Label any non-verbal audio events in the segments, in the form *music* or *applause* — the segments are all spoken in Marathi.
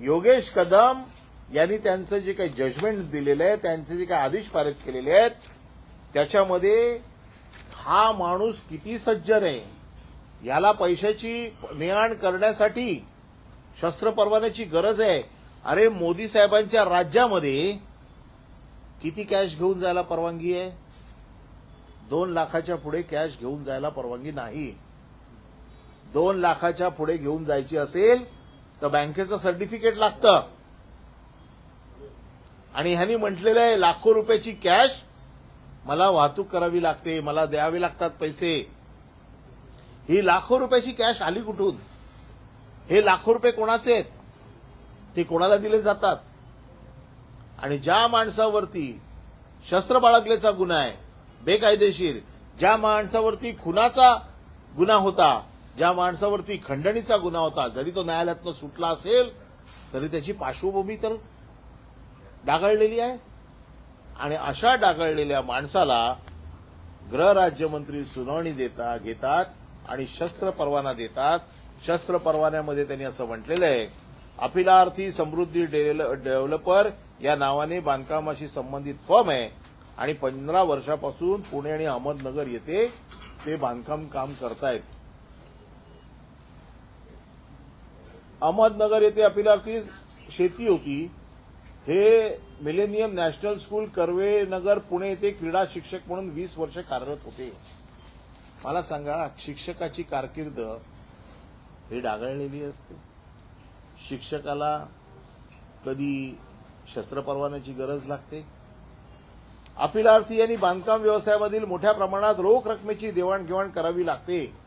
योगेश कदम यांनी त्यांचं जे काही जजमेंट दिलेलं आहे त्यांचे जे काही आदेश पारित केलेले आहेत त्याच्यामध्ये हा माणूस किती सज्जन आहे याला पैशाची नेआण करण्यासाठी शस्त्र परवान्याची गरज आहे. अरे मोदी साहेबांच्या राज्यामध्ये किती कॅश घेऊन जायला परवानगी आहे? दोन लाखाच्या पुढे कॅश घेऊन जायला परवानगी नाही. दोन लाखाच्या पुढे घेऊन जायची असेल तर बँकेचं सर्टिफिकेट लागतं. आणि ह्यांनी म्हटलेलं आहे लाखो रुपयाची कॅश मला वाहतूक करावी लागते मला द्यावे लागतात पैसे. ही लाखो रुपयाची कॅश आली कुठून? हे लाखो रुपये कोणाचे आहेत? ते कोणाला दिले जातात? आणि ज्या माणसावरती शस्त्र बाळगल्याचा गुन्हा आहे बेकायदेशीर ज्या माणसावरती खुनाचा गुन्हा होता ज्या माणसावरती खंडणीचा गुन्हा होता जरी तो न्यायालयातनं सुटला असेल तरी त्याची पार्श्वभूमी तर डागाळलेली आहे. आणि अशा डागाळलेल्या माणसाला गृहराज्यमंत्री सुनावणी देता घेतात आणि शस्त्र परवाना देतात. शस्त्र परवान्यामध्ये त्यांनी असं म्हटलेलं आहे अपिलार्थी समृद्धी डेव्हलपर या नावाने बांधकामाशी संबंधित फॉर्म आहे आणि पंधरा वर्षापासून पुणे आणि अहमदनगर येथे ते बांधकाम काम करतायत. अहमदनगर येथे अपिलार्थी शेती होती हे millennium national school Karve Nagar Pune येथे क्रीडा शिक्षक म्हणून वीस वर्ष कार्यरत होते. मला सांगा शिक्षकाची कारकीर्द ही डागळलेली असते? शिक्षकाला कधी शस्त्र परवान्याची गरज लागते? अपिलार्थी यांनी बांधकाम व्यवसायामधील मोठ्या प्रमाणात रोख रकमेची देवाणघेवाण करावी लागते.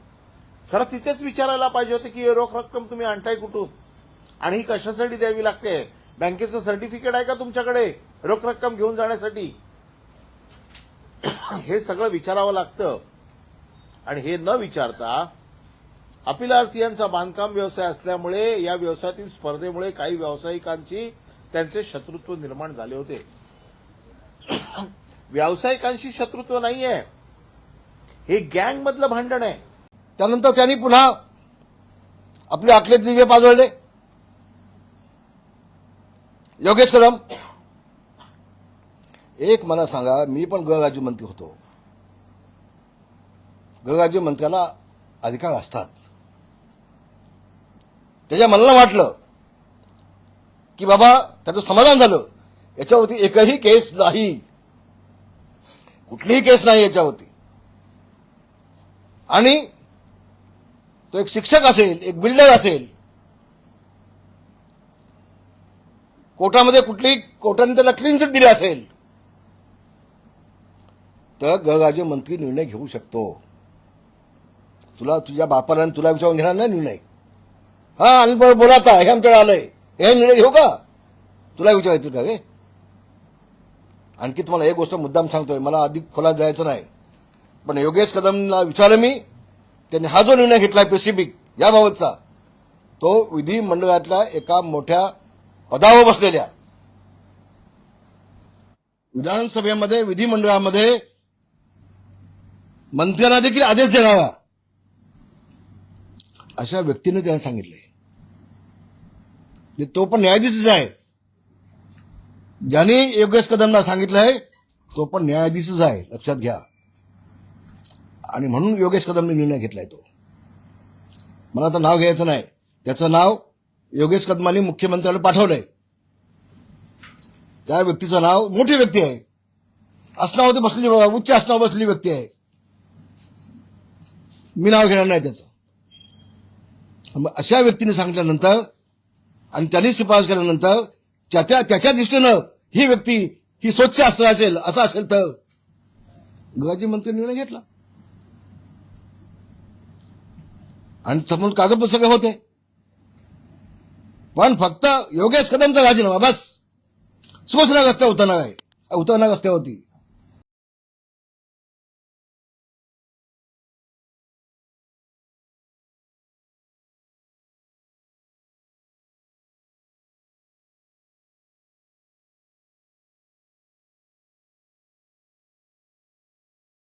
खरं तिथेच विचारायला पाहिजे होते की हे रोख रक्कम तुम्ही आणताय कुठून? आणि ही कशासाठी द्यावी लागते? बँकेचं सर्टिफिकेट आहे का तुमच्याकडे रोख रक्कम घेऊन जाण्यासाठी? *coughs* हे सगळं विचारावं लागतं. आणि हे न विचारता अपिलार्थीयांचा बांधकाम व्यवसाय असल्यामुळे या व्यवसायातील स्पर्धेमुळे काही व्यावसायिकांची त्यांचे शत्रुत्व निर्माण झाले होते. *coughs* व्यावसायिकांशी शत्रुत्व नाहीये. हे गँगमधलं भांडण आहे. त्यानंतर त्यांनी पुन्हा आपले आखले दिवे पाजळले. योगेश कदम एक मला सांगा मी पण गृहराज्यमंत्री होतो. गृहराज्यमंत्र्याला अधिकार असतात. त्याच्या मनाला वाटलं की बाबा त्याचं समाधान झालं. याच्यावरती एकही केस नाही. कुठलीही केस नाही याच्यावरती. आणि तो एक शिक्षक असेल एक बिल्डर असेल. कोर्टामध्ये कुठली कोर्टाने त्याला क्लीन चिट दिली असेल तर गृहराज्यमंत्री निर्णय घेऊ शकतो. तुला तुझ्या बापाला तुला विचारून घेणार नाही निर्णय. हा आणि बरं बोला आता हे आमच्याकडे आलंय. हे निर्णय घेऊ का? तुला विचारायचं का रे? आणखी तुम्हाला एक गोष्ट मुद्दाम सांगतोय मला अधिक खोलात जायचं नाही. पण योगेश कदमला विचारलं मी त्यांनी हा जो निर्णय घेतलाय पेसिफिक याबाबतचा तो विधिमंडळातल्या एका मोठ्या पदावर बसलेल्या. विधानसभेमध्ये विधिमंडळामध्ये मंत्र्यांना देखील आदेश देणारा अशा व्यक्तीने त्यांना सांगितले. तो पण न्यायाधीशच आहे. ज्याने योगेश कदमला आहे तो पण न्यायाधीशच आहे. लक्षात घ्या. आणि म्हणून योगेश कदमने निर्णय घेतलाय तो. मला आता नाव घ्यायचं नाही. त्याचं नाव योगेश कदमांनी मुख्यमंत्र्याला पाठवलंय. त्या व्यक्तीचं नाव मोठी व्यक्ती आहे. असनावरती बसलेली उच्च आसनावर बसलेली व्यक्ती आहे. मी नाव घेणार नाही त्याचं. मग अशा व्यक्तीने सांगितल्यानंतर आणि त्यांनी शिफारस केल्यानंतर त्याच्या त्याच्या दृष्टीनं ही व्यक्ती ही स्वच्छ असं असेल असं असेल तर गृहराज्यमंत्री निर्णय घेतला. आणि समोर कागदपत्र सगळे होते. पण फक्त योगेश कदमचा राजीनामा बस. सुभाषनगर रस्त्यावर उतरणार आहे. उतरणार रस्त्यावरती.